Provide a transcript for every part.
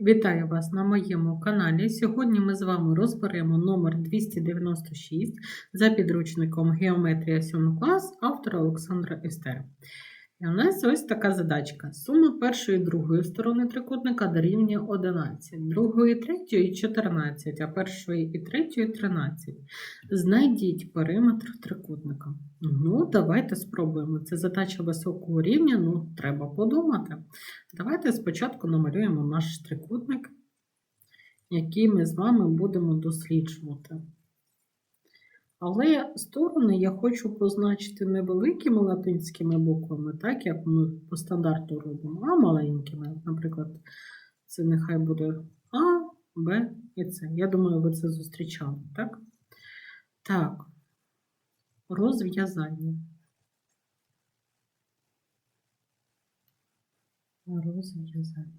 Вітаю вас на моєму каналі. Сьогодні ми з вами розберемо номер 296 за підручником Геометрія 7 клас автора Олександра Естера. І у нас ось така задачка. Сума першої і другої сторони трикутника дорівнює 11, другої, третьої 14, а першої і третьої 13. Знайдіть периметр трикутника. Ну, давайте спробуємо. Це задача високого рівня, ну, треба подумати. Давайте спочатку намалюємо наш трикутник, який ми з вами будемо досліджувати. Але сторони я хочу позначити не великими латинськими буквами, так як ми по стандарту робимо, а маленькими. Наприклад, це нехай буде А, Б і С. Я думаю, ви це зустрічали, так? Так, розв'язання. Розв'язання.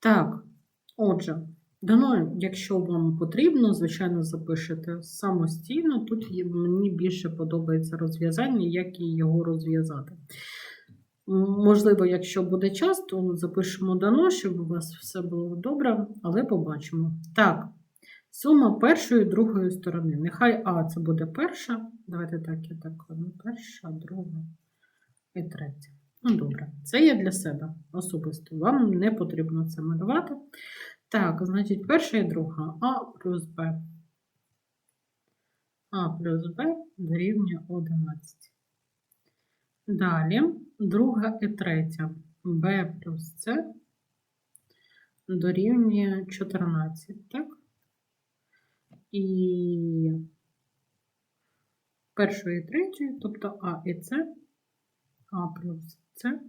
Так, отже, дано, якщо вам потрібно, звичайно, запишете самостійно. Тут мені більше подобається розв'язання, як і його розв'язати. Можливо, якщо буде час, то запишемо дано, щоб у вас все було добре, але побачимо. Так, сума першої і другої сторони. Нехай А це буде перша. Давайте так, я так, ну, перша, друга і третя. Ну, добре, це я для себе особисто. Вам не потрібно це малювати. Так, значить, перша і друга А плюс Б. А плюс Б дорівнює 11. Далі, друга і третя. Б плюс С дорівнює 14, так? І першої і третьої, тобто А і С, А плюс С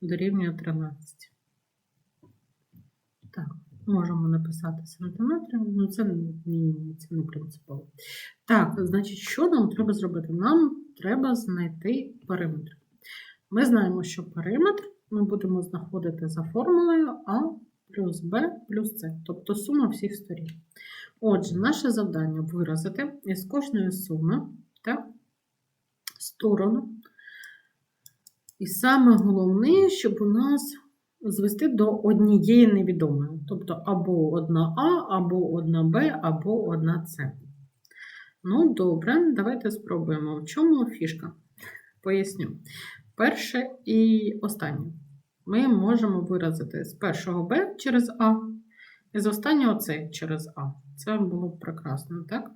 дорівнює 13. Можемо написати сантиметри, ну це, ні, це не принципово. Так, значить, що нам треба зробити? Нам треба знайти периметр. Ми знаємо, що периметр ми будемо знаходити за формулою А плюс Б плюс С, тобто сума всіх сторін. Отже, наше завдання виразити із кожної суми так, сторону. І саме головне, щоб у нас звести до однієї невідомої. Тобто або одна А, або одна Б, або одна С. Ну, добре, давайте спробуємо. В чому фішка? Поясню. Перше і останнє. Ми можемо виразити з першого Б через А, і з останнього С через А. Це було б прекрасно, так?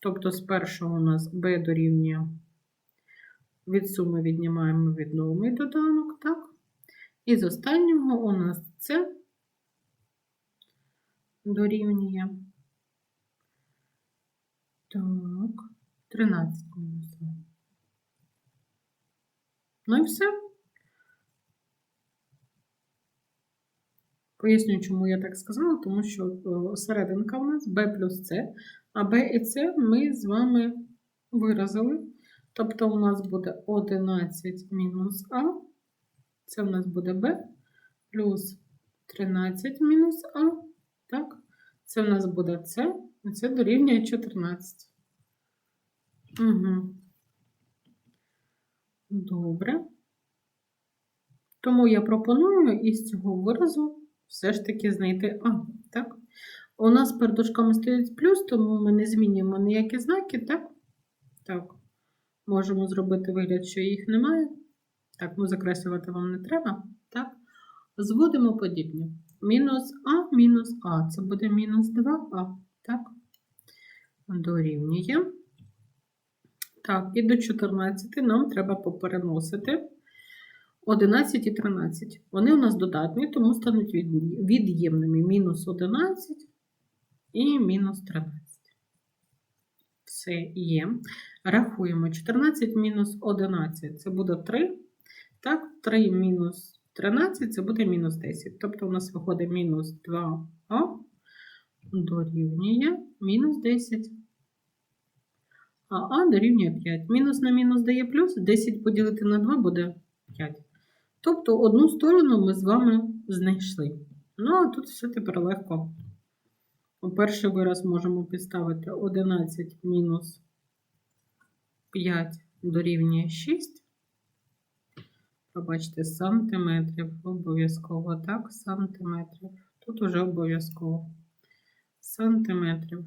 Тобто, з першого у нас Б дорівнює від суми віднімаємо відомий доданок, так? І з останнього у нас це дорівнює. Так, 13 мінус. два. Ну і все. Поясню, чому я так сказала, тому що е, серединка у нас b плюс c, а b і c ми з вами виразили. Тобто у нас буде 11 мінус А, це у нас буде b, плюс 13 мінус А, так? Це у нас буде С, і це дорівнює 14. Угу. Добре. Тому я пропоную із цього виразу все ж таки знайти А, так? У нас перед дужками стоїть плюс, тому ми не змінюємо ніякі знаки, так? Так. Можемо зробити вигляд, що їх немає. Так, ну закреслювати вам не треба. Так. Зводимо подібні. Мінус А, мінус А. Це буде мінус 2А. Так. Дорівнює. Так, і до 14 нам треба попереносити 11 і 13. Вони у нас додатні, тому стануть від'ємними. Мінус 11 і мінус 13. Все є. Рахуємо 14 мінус 11 це буде 3. Так, 3 мінус 13 це буде мінус 10. Тобто у нас виходить мінус 2а дорівнює мінус 10. А а дорівнює 5. Мінус на мінус дає плюс. 10 поділити на 2 буде 5. Тобто одну сторону ми з вами знайшли. Ну, а тут все тепер легко. Перший вираз можемо підставити 11 мінус 5 дорівнює 6. Пробачте, сантиметрів. Обов'язково, так, сантиметрів. Тут уже обов'язково. Сантиметрів.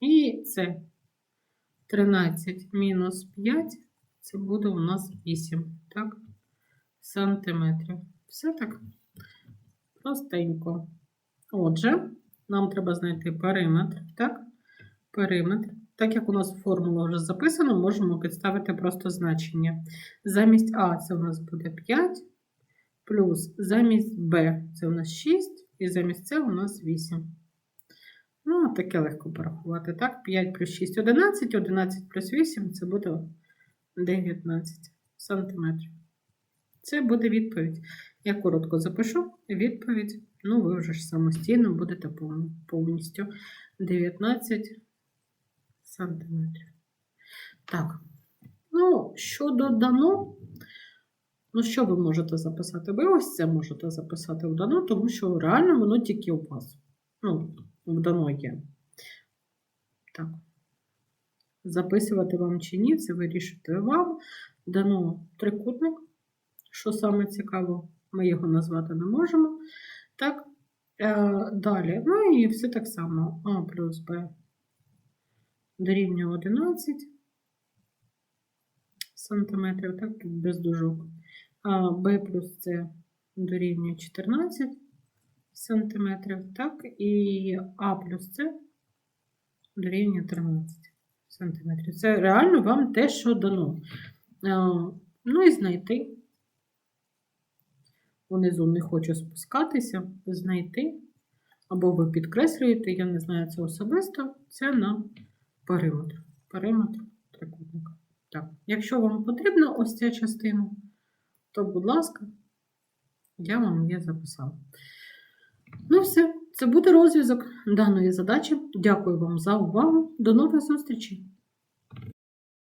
І це 13 мінус 5, це буде у нас 8, так? Сантиметрів. Все так простенько. Отже, нам треба знайти периметр, так? Периметр. Так як у нас формула вже записана, можемо підставити просто значення. Замість А це у нас буде 5, плюс замість Б це у нас 6, і замість С у нас 8. Ну, таке легко порахувати. Так, 5 плюс 6 11, 11 плюс 8 це буде 19 сантиметрів. Це буде відповідь. Я коротко запишу відповідь. Ну, ви вже ж самостійно будете повністю 19 сантиметрів. Так. Ну, щодо дано, ну, що ви можете записати? Ви ось це можете записати в дано, тому що реально воно тільки у вас. Ну, в дано є. Так. Записувати вам чи ні, це вирішуєте вам. Дано трикутник. Що саме цікаво, ми його назвати не можемо. Так, е, далі. Ну і все так само. А плюс Б дорівнює 11 сантиметрів, так, без дужок. А Б плюс С дорівнює 14 сантиметрів, так, і А плюс С дорівнює 13 сантиметрів. Це реально вам те, що дано. Ну і знайти. Унизу не хочу спускатися, знайти. Або ви підкреслюєте, я не знаю це особисто, це на периметр. Периметр трикутника. Так, якщо вам потрібна ось ця частина, то, будь ласка, я вам її записала. Ну, все, це буде розв'язок даної задачі. Дякую вам за увагу. До нових зустрічей!